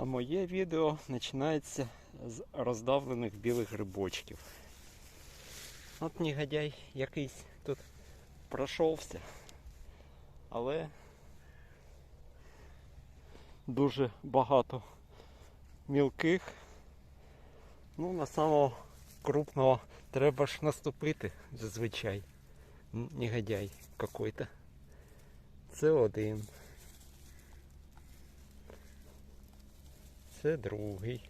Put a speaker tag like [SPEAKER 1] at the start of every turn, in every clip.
[SPEAKER 1] А моє відео починається з роздавлених білих грибочків. От негодяй якийсь тут пройшовся, але дуже багато мілких. Ну, на самого крупного треба ж наступити зазвичай. Негодяй какой-то. Це один. Це другий.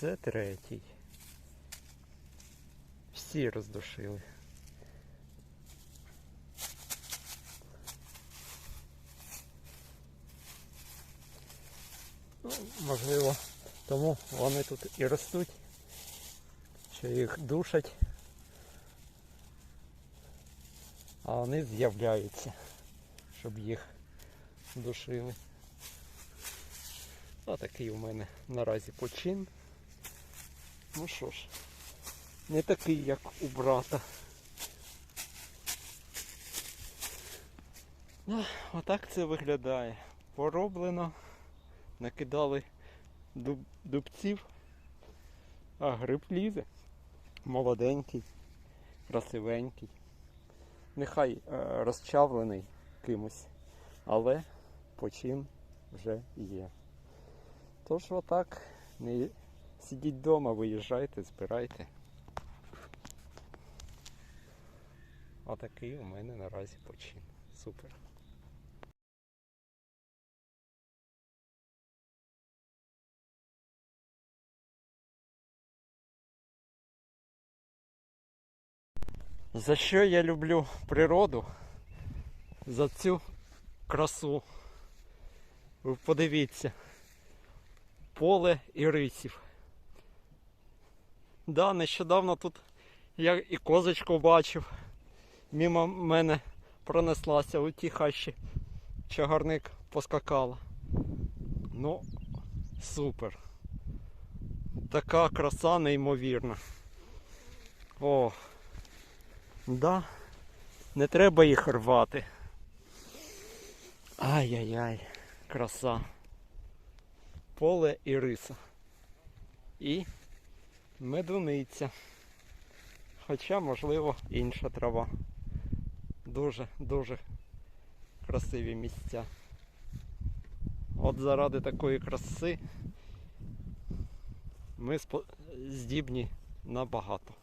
[SPEAKER 1] Це третій. Всі роздушили. Ну, можливо, тому вони тут і ростуть, що їх душать, а вони з'являються, щоб їх душили. Отакий у мене наразі почин. Ну що ж, не такий, як у брата. Ну, отак це виглядає. Пороблено, накидали дуб, дубців, а гриб лізе. Молоденький, красивенький. Нехай е, розчавлений кимось, але почин вже є. Тож отак, не сидіть вдома, виїжджайте, збирайте. Отакий у мене наразі почин. Супер. За що я люблю природу? За цю красу. Ви подивіться. Поле і рисів. Да, нещодавно тут я і козочку бачив. Мімо мене пронеслася у ті хащі. Чагарник поскакала. Ну, супер. Така краса неймовірна. О, да, не треба їх рвати. Ай-яй-яй, краса. Поле і риса. І медуниця. Хоча, можливо, інша трава. Дуже-дуже красиві місця. От заради такої краси ми здібні набагато.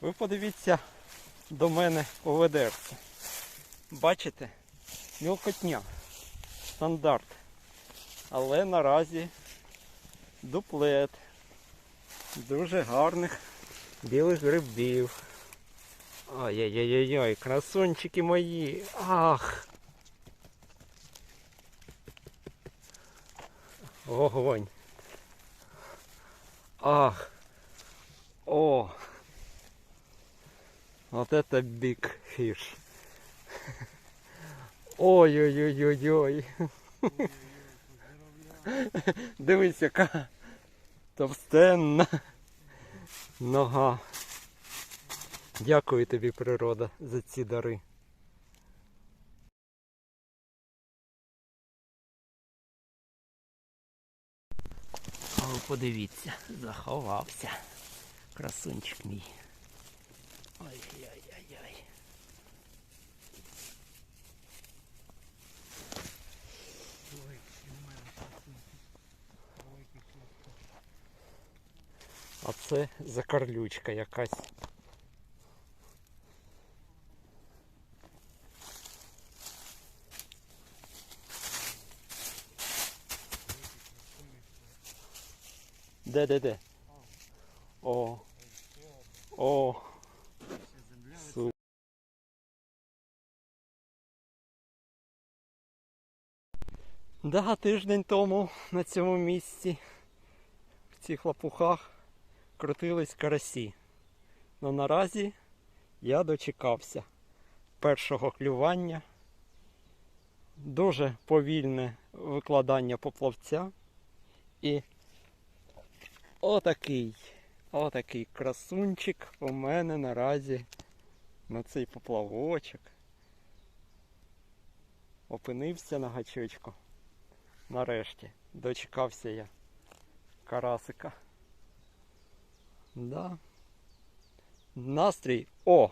[SPEAKER 1] Ви подивіться до мене у ведерце. Бачите? Мілкотня. Стандарт. Але наразі дуплет. Дуже гарних білих грибів. Ай-яй-яй-яй, красунчики мої. Ах. Огонь. Ах. О. Вот это big fish. Ой-ой-ой-ой-ой. Дивись, яка товстенна нога. Дякую тобі, природа, за ці дари. О, подивіться, заховався. Красунчик мій. Ой-ой-ой-ой. А це закарлючка якась. Де, де, де? О. О. Супер. Да, тиждень тому на цьому місці в цих лапухах крутились карасі. Но наразі я дочекався першого клювання. Дуже повільне викладання поплавця. І отакий, отакий красунчик у мене наразі на цей поплавочок. опинився на гачочку. Нарешті дочекався я карасика. Да. Настрій. О!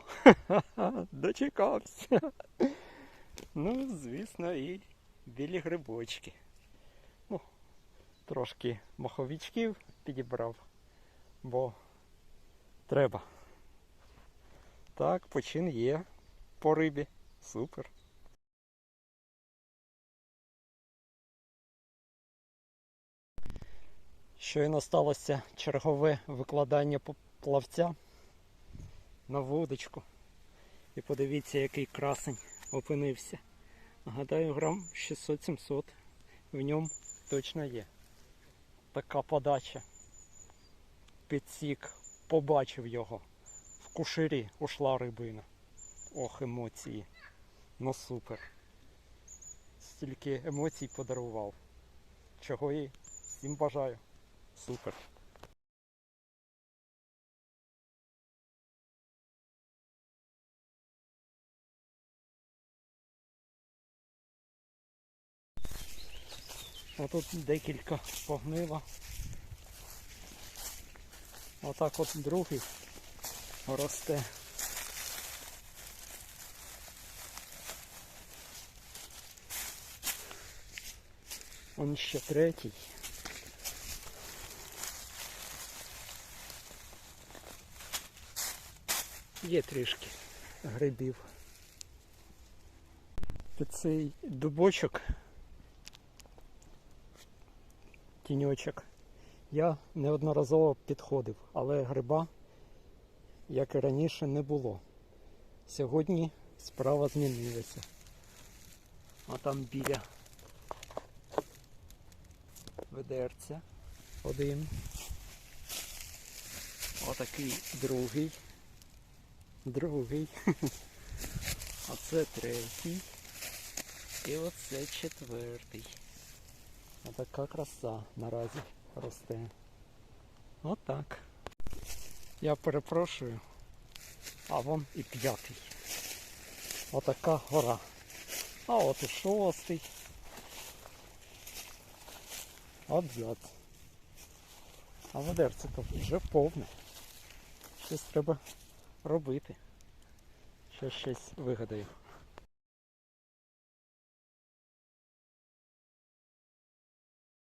[SPEAKER 1] Дочекався. Ну, звісно, і білі грибочки. Ну, трошки маховичків підібрав, бо треба. Так, почин є по рибі. Супер. Щойно сталося чергове викладання плавця на вудочку. І подивіться, який красень опинився. Гадаю, грам 600-700 в ньому точно є. Така подача. Підсік, побачив його. В куширі ушла рибина. Ох, емоції. Ну супер. Стільки емоцій подарував. Чого і всім бажаю. Супер. Отут декілька погнило. Отак от другий росте. Он ще третій. Є трішки грибів. Під цей дубочок, тіньочок, я неодноразово підходив, але гриба, як і раніше, не було. Сьогодні справа змінилася. А там біля ведерця один. Отакий другий. Другий. Оце третій. І оце четвертий. Отака краса наразі росте. Отак. Я перепрошую. А вон і п'ятий. Отака гора. А от і шостий. Абзац. А ведерце то вже повне. Щось треба робити. Ще щось вигадаю.